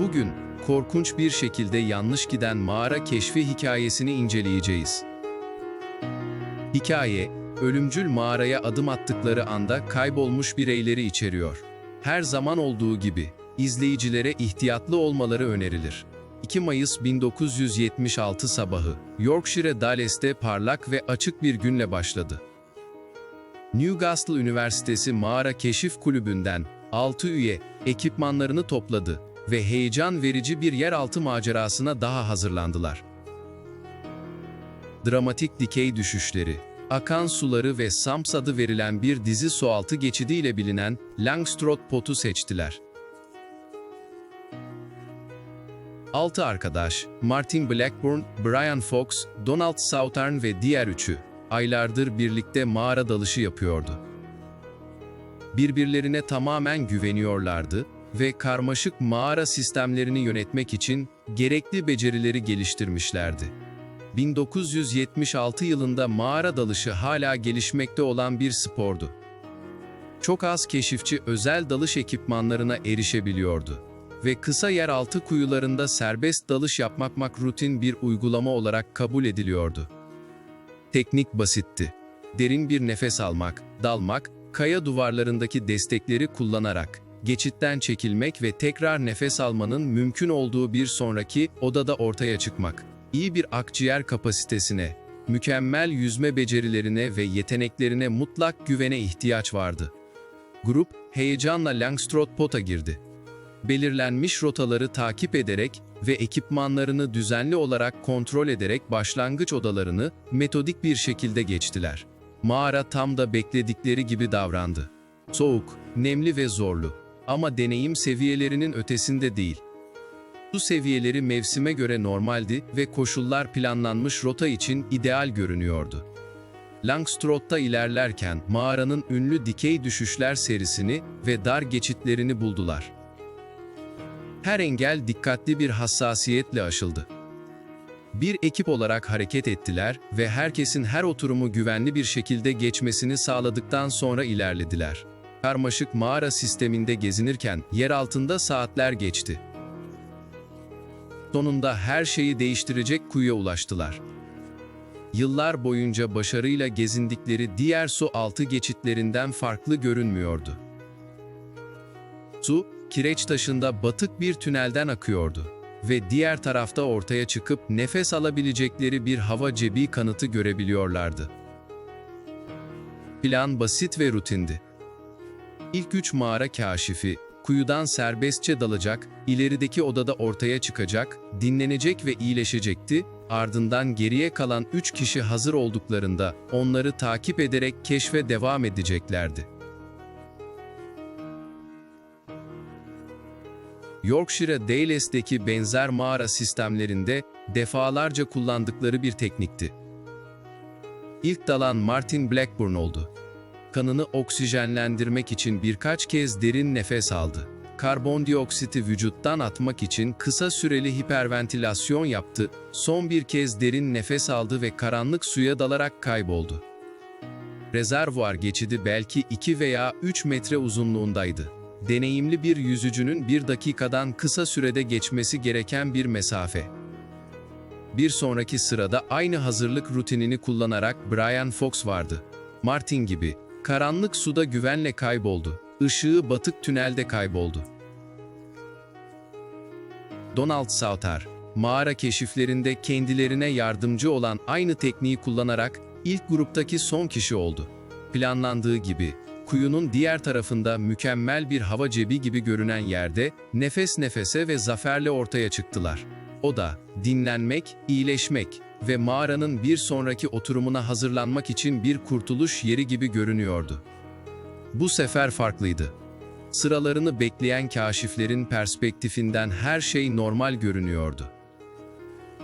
Bugün korkunç bir şekilde yanlış giden mağara keşfi hikayesini inceleyeceğiz. Hikaye, ölümcül mağaraya adım attıkları anda kaybolmuş bireyleri içeriyor. Her zaman olduğu gibi izleyicilere ihtiyatlı olmaları önerilir. 2 Mayıs 1976 sabahı Yorkshire Dales'te parlak ve açık bir günle başladı. Newcastle Üniversitesi Mağara Keşif Kulübü'nden 6 üye ekipmanlarını topladı ve heyecan verici bir yeraltı macerasına daha hazırlandılar. Dramatik dikey düşüşleri, akan suları ve Sams adı verilen bir dizi sualtı geçidiyle bilinen Langstroth Pot'u seçtiler. Altı arkadaş, Martin Blackburn, Brian Fox, Donald Southern ve diğer üçü, aylardır birlikte mağara dalışı yapıyordu. Birbirlerine tamamen güveniyorlardı ve karmaşık mağara sistemlerini yönetmek için gerekli becerileri geliştirmişlerdi. 1976 yılında mağara dalışı hala gelişmekte olan bir spordu. Çok az keşifçi özel dalış ekipmanlarına erişebiliyordu ve kısa yeraltı kuyularında serbest dalış yapmak rutin bir uygulama olarak kabul ediliyordu. Teknik basitti. Derin bir nefes almak, dalmak, kaya duvarlarındaki destekleri kullanarak, geçitten çekilmek ve tekrar nefes almanın mümkün olduğu bir sonraki odada ortaya çıkmak. İyi bir akciğer kapasitesine, mükemmel yüzme becerilerine ve yeteneklerine mutlak güvene ihtiyaç vardı. Grup, heyecanla Langstroth Pot'a girdi. Belirlenmiş rotaları takip ederek ve ekipmanlarını düzenli olarak kontrol ederek başlangıç odalarını metodik bir şekilde geçtiler. Mağara tam da bekledikleri gibi davrandı. Soğuk, nemli ve zorlu. Ama deneyim seviyelerinin ötesinde değil. Su seviyeleri mevsime göre normaldi ve koşullar planlanmış rota için ideal görünüyordu. Langstroth'ta ilerlerken mağaranın ünlü dikey düşüşler serisini ve dar geçitlerini buldular. Her engel dikkatli bir hassasiyetle aşıldı. Bir ekip olarak hareket ettiler ve herkesin her oturumu güvenli bir şekilde geçmesini sağladıktan sonra ilerlediler. Karmaşık mağara sisteminde gezinirken yer altında saatler geçti. Sonunda her şeyi değiştirecek kuyuya ulaştılar. Yıllar boyunca başarıyla gezindikleri diğer su altı geçitlerinden farklı görünmüyordu. Su, kireç taşında batık bir tünelden akıyordu ve diğer tarafta ortaya çıkıp nefes alabilecekleri bir hava cebi kanıtı görebiliyorlardı. Plan basit ve rutindi. İlk üç mağara kaşifi, kuyudan serbestçe dalacak, ilerideki odada ortaya çıkacak, dinlenecek ve iyileşecekti, ardından geriye kalan üç kişi hazır olduklarında onları takip ederek keşfe devam edeceklerdi. Yorkshire Dales'deki benzer mağara sistemlerinde defalarca kullandıkları bir teknikti. İlk dalan Martin Blackburn oldu. Kanını oksijenlendirmek için birkaç kez derin nefes aldı. Karbondioksiti vücuttan atmak için kısa süreli hiperventilasyon yaptı, son bir kez derin nefes aldı ve karanlık suya dalarak kayboldu. Rezervuar geçidi belki 2 veya 3 metre uzunluğundaydı deneyimli bir yüzücünün bir dakikadan kısa sürede geçmesi gereken bir mesafe. Bir sonraki sırada aynı hazırlık rutinini kullanarak Brian Fox vardı. Martin gibi, karanlık suda güvenle kayboldu, ışığı batık tünelde kayboldu. Donald Sauter, mağara keşiflerinde kendilerine yardımcı olan aynı tekniği kullanarak ilk gruptaki son kişi oldu. Planlandığı gibi, kuyunun diğer tarafında mükemmel bir hava cebi gibi görünen yerde nefes nefese ve zaferle ortaya çıktılar. O da dinlenmek, iyileşmek ve mağaranın bir sonraki oturumuna hazırlanmak için bir kurtuluş yeri gibi görünüyordu. Bu sefer farklıydı. Sıralarını bekleyen kaşiflerin perspektifinden her şey normal görünüyordu.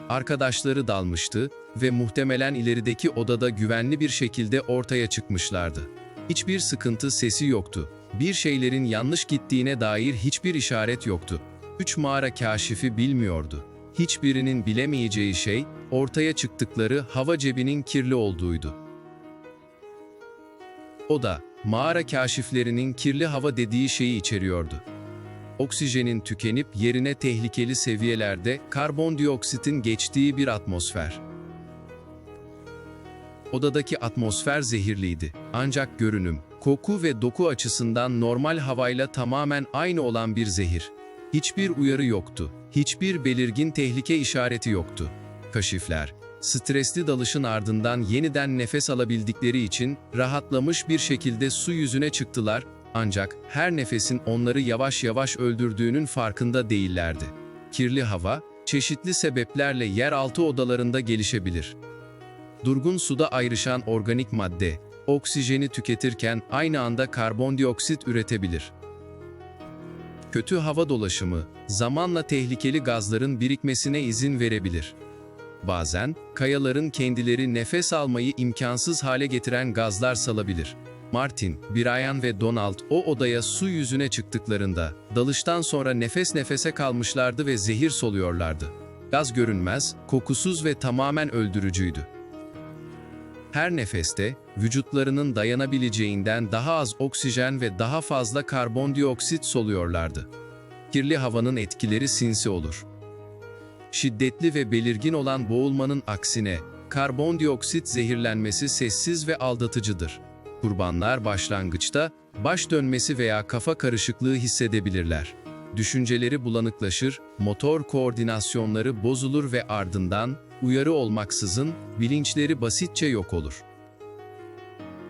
Arkadaşları dalmıştı ve muhtemelen ilerideki odada güvenli bir şekilde ortaya çıkmışlardı. Hiçbir sıkıntı sesi yoktu. Bir şeylerin yanlış gittiğine dair hiçbir işaret yoktu. Üç mağara kaşifi bilmiyordu. Hiçbirinin bilemeyeceği şey, ortaya çıktıkları hava cebinin kirli olduğuydu. O da, mağara kaşiflerinin kirli hava dediği şeyi içeriyordu. oksijenin tükenip yerine tehlikeli seviyelerde karbondioksitin geçtiği bir atmosfer. Odadaki atmosfer zehirliydi. Ancak görünüm, koku ve doku açısından normal havayla tamamen aynı olan bir zehir. Hiçbir uyarı yoktu. Hiçbir belirgin tehlike işareti yoktu. Kaşifler, stresli dalışın ardından yeniden nefes alabildikleri için rahatlamış bir şekilde su yüzüne çıktılar ancak her nefesin onları yavaş yavaş öldürdüğünün farkında değillerdi. Kirli hava, çeşitli sebeplerle yeraltı odalarında gelişebilir. Durgun suda ayrışan organik madde, oksijeni tüketirken aynı anda karbondioksit üretebilir. Kötü hava dolaşımı, zamanla tehlikeli gazların birikmesine izin verebilir. Bazen, kayaların kendileri nefes almayı imkansız hale getiren gazlar salabilir. Martin, Brian ve Donald o odaya su yüzüne çıktıklarında, dalıştan sonra nefes nefese kalmışlardı ve zehir soluyorlardı. Gaz görünmez, kokusuz ve tamamen öldürücüydü. Her nefeste, vücutlarının dayanabileceğinden daha az oksijen ve daha fazla karbondioksit soluyorlardı. Kirli havanın etkileri sinsi olur. Şiddetli ve belirgin olan boğulmanın aksine, karbondioksit zehirlenmesi sessiz ve aldatıcıdır. Kurbanlar başlangıçta baş dönmesi veya kafa karışıklığı hissedebilirler. Düşünceleri bulanıklaşır, motor koordinasyonları bozulur ve ardından uyarı olmaksızın bilinçleri basitçe yok olur.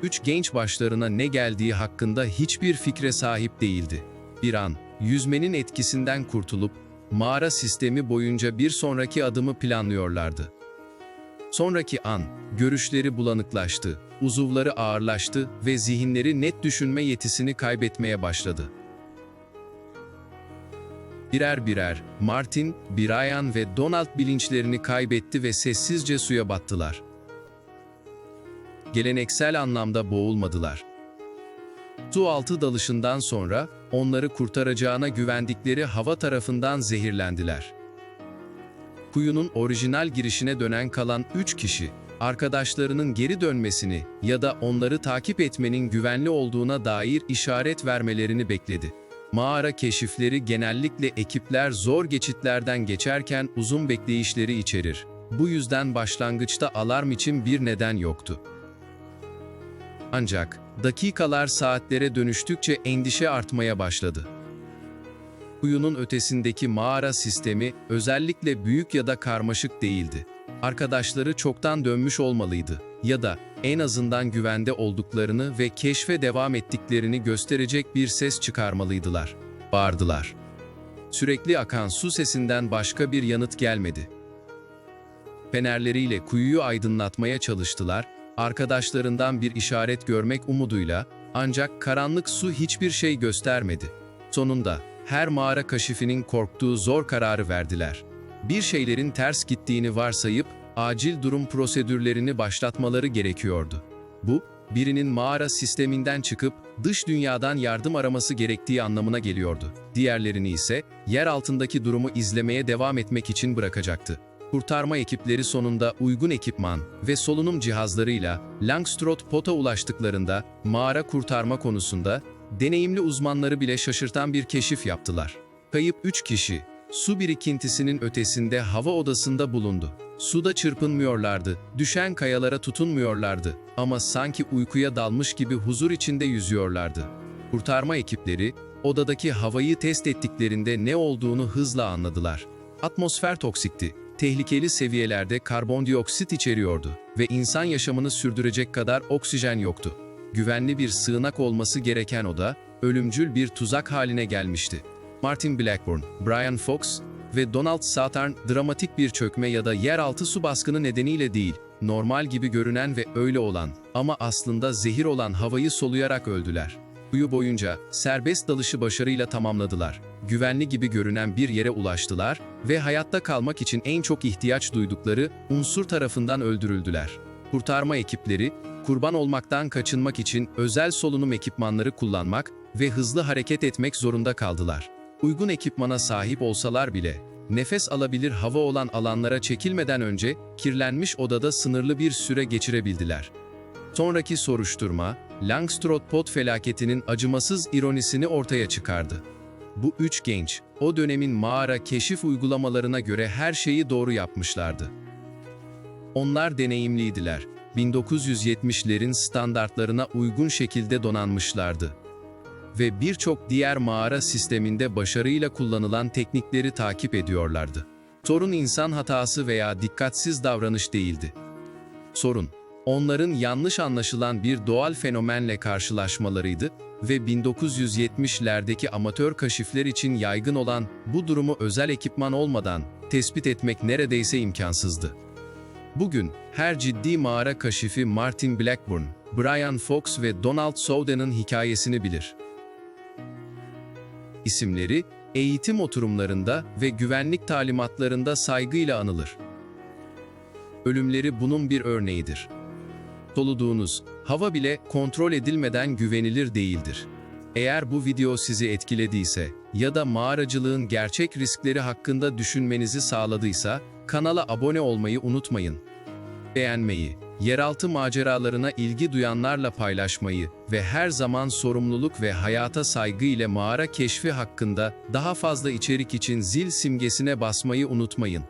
Üç genç başlarına ne geldiği hakkında hiçbir fikre sahip değildi. Bir an, yüzmenin etkisinden kurtulup, mağara sistemi boyunca bir sonraki adımı planlıyorlardı. Sonraki an, görüşleri bulanıklaştı, uzuvları ağırlaştı ve zihinleri net düşünme yetisini kaybetmeye başladı. Birer birer, Martin, Brian ve Donald bilinçlerini kaybetti ve sessizce suya battılar. Geleneksel anlamda boğulmadılar. Su altı dalışından sonra, onları kurtaracağına güvendikleri hava tarafından zehirlendiler. Kuyunun orijinal girişine dönen kalan üç kişi, arkadaşlarının geri dönmesini ya da onları takip etmenin güvenli olduğuna dair işaret vermelerini bekledi. Mağara keşifleri genellikle ekipler zor geçitlerden geçerken uzun bekleyişleri içerir. Bu yüzden başlangıçta alarm için bir neden yoktu. Ancak dakikalar saatlere dönüştükçe endişe artmaya başladı. Kuyunun ötesindeki mağara sistemi özellikle büyük ya da karmaşık değildi. Arkadaşları çoktan dönmüş olmalıydı ya da en azından güvende olduklarını ve keşfe devam ettiklerini gösterecek bir ses çıkarmalıydılar. Bağırdılar. Sürekli akan su sesinden başka bir yanıt gelmedi. Fenerleriyle kuyuyu aydınlatmaya çalıştılar, arkadaşlarından bir işaret görmek umuduyla, ancak karanlık su hiçbir şey göstermedi. Sonunda, her mağara kaşifinin korktuğu zor kararı verdiler. Bir şeylerin ters gittiğini varsayıp, acil durum prosedürlerini başlatmaları gerekiyordu. Bu, birinin mağara sisteminden çıkıp dış dünyadan yardım araması gerektiği anlamına geliyordu. Diğerlerini ise yer altındaki durumu izlemeye devam etmek için bırakacaktı. Kurtarma ekipleri sonunda uygun ekipman ve solunum cihazlarıyla Langstrot Pot'a ulaştıklarında mağara kurtarma konusunda deneyimli uzmanları bile şaşırtan bir keşif yaptılar. Kayıp 3 kişi, su birikintisinin ötesinde hava odasında bulundu. Suda çırpınmıyorlardı, düşen kayalara tutunmuyorlardı ama sanki uykuya dalmış gibi huzur içinde yüzüyorlardı. Kurtarma ekipleri, odadaki havayı test ettiklerinde ne olduğunu hızla anladılar. Atmosfer toksikti, tehlikeli seviyelerde karbondioksit içeriyordu ve insan yaşamını sürdürecek kadar oksijen yoktu. Güvenli bir sığınak olması gereken oda, ölümcül bir tuzak haline gelmişti. Martin Blackburn, Brian Fox ve Donald Southern dramatik bir çökme ya da yeraltı su baskını nedeniyle değil, normal gibi görünen ve öyle olan ama aslında zehir olan havayı soluyarak öldüler. Kuyu boyunca serbest dalışı başarıyla tamamladılar. Güvenli gibi görünen bir yere ulaştılar ve hayatta kalmak için en çok ihtiyaç duydukları unsur tarafından öldürüldüler. Kurtarma ekipleri, kurban olmaktan kaçınmak için özel solunum ekipmanları kullanmak ve hızlı hareket etmek zorunda kaldılar. Uygun ekipmana sahip olsalar bile, nefes alabilir hava olan alanlara çekilmeden önce kirlenmiş odada sınırlı bir süre geçirebildiler. Sonraki soruşturma, Langstrot Pot felaketinin acımasız ironisini ortaya çıkardı. Bu üç genç, o dönemin mağara keşif uygulamalarına göre her şeyi doğru yapmışlardı. Onlar deneyimliydiler. 1970'lerin standartlarına uygun şekilde donanmışlardı. Ve birçok diğer mağara sisteminde başarıyla kullanılan teknikleri takip ediyorlardı. Sorun insan hatası veya dikkatsiz davranış değildi. Sorun, onların yanlış anlaşılan bir doğal fenomenle karşılaşmalarıydı ve 1970'lerdeki amatör kaşifler için yaygın olan bu durumu özel ekipman olmadan tespit etmek neredeyse imkansızdı. Bugün her ciddi mağara kaşifi Martin Blackburn, Brian Fox ve Donald Sowden'ın hikayesini bilir. İsimleri eğitim oturumlarında ve güvenlik talimatlarında saygıyla anılır. Ölümleri bunun bir örneğidir. Soluduğunuz hava bile kontrol edilmeden güvenilir değildir. Eğer bu video sizi etkilediyse ya da mağaracılığın gerçek riskleri hakkında düşünmenizi sağladıysa kanala abone olmayı unutmayın. Beğenmeyi, yeraltı maceralarına ilgi duyanlarla paylaşmayı ve her zaman sorumluluk ve hayata saygı ile mağara keşfi hakkında daha fazla içerik için zil simgesine basmayı unutmayın.